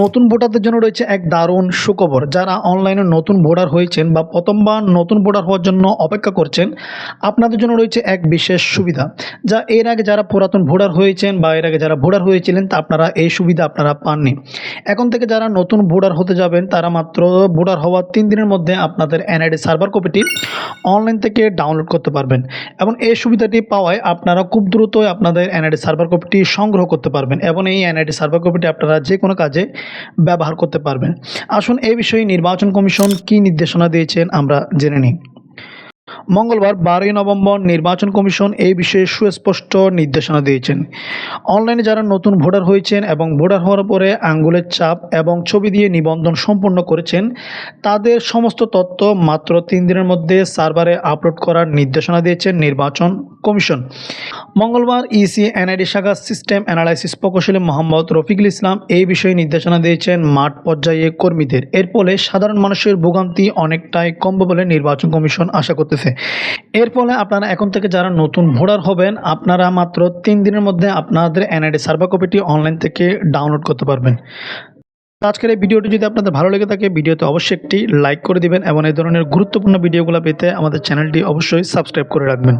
নতুন ভোটারদের জন্য রয়েছে এক দারুণ সুখবর। যারা অনলাইনে নতুন ভোটার হয়েছেন বা প্রথমবার নতুন ভোটার হওয়ার জন্য অপেক্ষা করছেন, আপনাদের জন্য রয়েছে এক বিশেষ সুবিধা। যা এর আগে যারা পুরাতন ভোটার হয়েছেন বা এর আগে যারা ভোটার হয়েছিলেন, তা আপনারা এই সুবিধা আপনারা পাননি। এখন থেকে যারা নতুন ভোটার হতে যাবেন, তারা মাত্র ভোটার হওয়ার তিন দিনের মধ্যে আপনাদের এনআইডি সার্ভার কপিটি অনলাইন থেকে ডাউনলোড করতে পারবেন এবং এই সুবিধাটি পাওয়ায় আপনারা খুব দ্রুতই আপনাদের এনআইডি সার্ভার কপিটি সংগ্রহ করতে পারবেন এবং এই এনআইডি সার্ভার কপিটি আপনারা যে কোনো কাজে ব্যবহার করতে পারবেন। আসুন এই বিষয়ে নির্বাচন কমিশন কী নির্দেশনা দিয়েছেন আমরা জেনে নিই। মঙ্গলবার বারোই নভেম্বর নির্বাচন কমিশন এই বিষয়ে সুস্পষ্ট নির্দেশনা দিয়েছেন। অনলাইনে যারা নতুন ভোটার হয়েছেন এবং ভোটার হওয়ার পরে আঙ্গুলের চাপ এবং ছবি দিয়ে নিবন্ধন সম্পন্ন করেছেন, তাদের সমস্ত তথ্য মাত্র তিন দিনের মধ্যে সার্ভারে আপলোড করার নির্দেশনা দিয়েছেন নির্বাচন কমিশন। মঙ্গলবার ইসি এনআইডি শাখা সিস্টেম অ্যানালাইসিস প্রকৌশলী মোহাম্মদ রফিকুল ইসলাম এই বিষয়ে নির্দেশনা দিয়েছেন মাঠ পর্যায়ে কর্মীদের। এর ফলে সাধারণ মানুষের ভোগান্তি অনেকটাই কমবে বলে নির্বাচন কমিশন আশা করতেছে। এর ফলে আপনারা এখন থেকে যারা নতুন ভোটার হবেন, আপনারা মাত্র তিন দিনের মধ্যে আপনাদের এনআইডি সার্ভার কপিটি অনলাইন থেকে ডাউনলোড করতে পারবেন। আজকের এই ভিডিওটি যদি আপনাদের ভালো লেগে থাকে, ভিডিওতে অবশ্যই একটি লাইক করে দিবেন এবং এই ধরনের গুরুত্বপূর্ণ ভিডিওগুলো পেতে আমাদের চ্যানেলটি অবশ্যই সাবস্ক্রাইব করে রাখবেন।